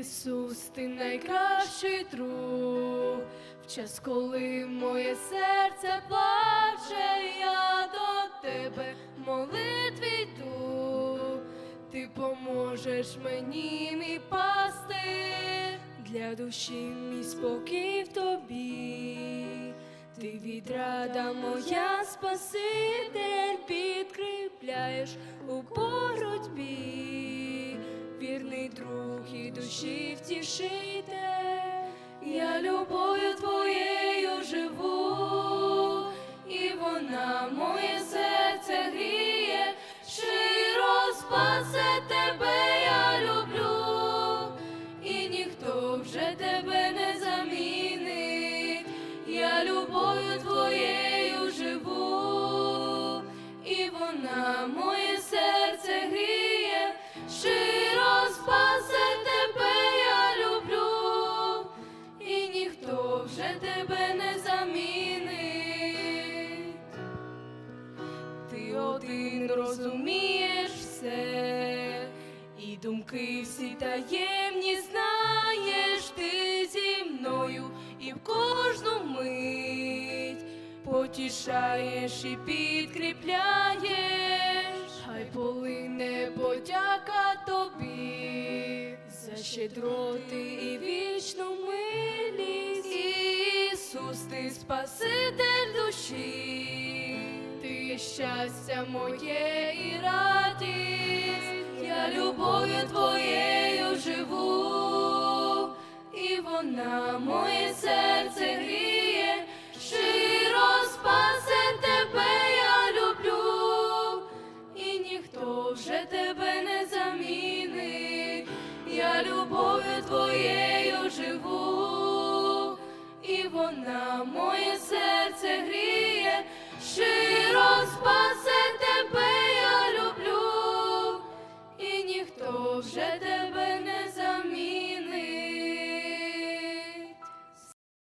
Ісус, ти найкращий друг. В час, коли моє серце плаче, я до тебе молитві йду. Ти поможеш мені, мій пастир, для душі мій спокій в тобі. Ти відрада моя спаситель, підкріпляєш у душі втішите, я любою твоєю живу, і вона моє не замінить. Ти один розумієш все, і думки всі таємні знаєш. Ти зі мною і в кожну мить потішаєш і підкріпляєш, хай полине подяка тобі за щедроти і вічну спаситель душі, ти щастя моє і радість, я любов'ю твоєю живу, і вона моє серце гріє, широ спасе тебе, я люблю, і ніхто вже тебе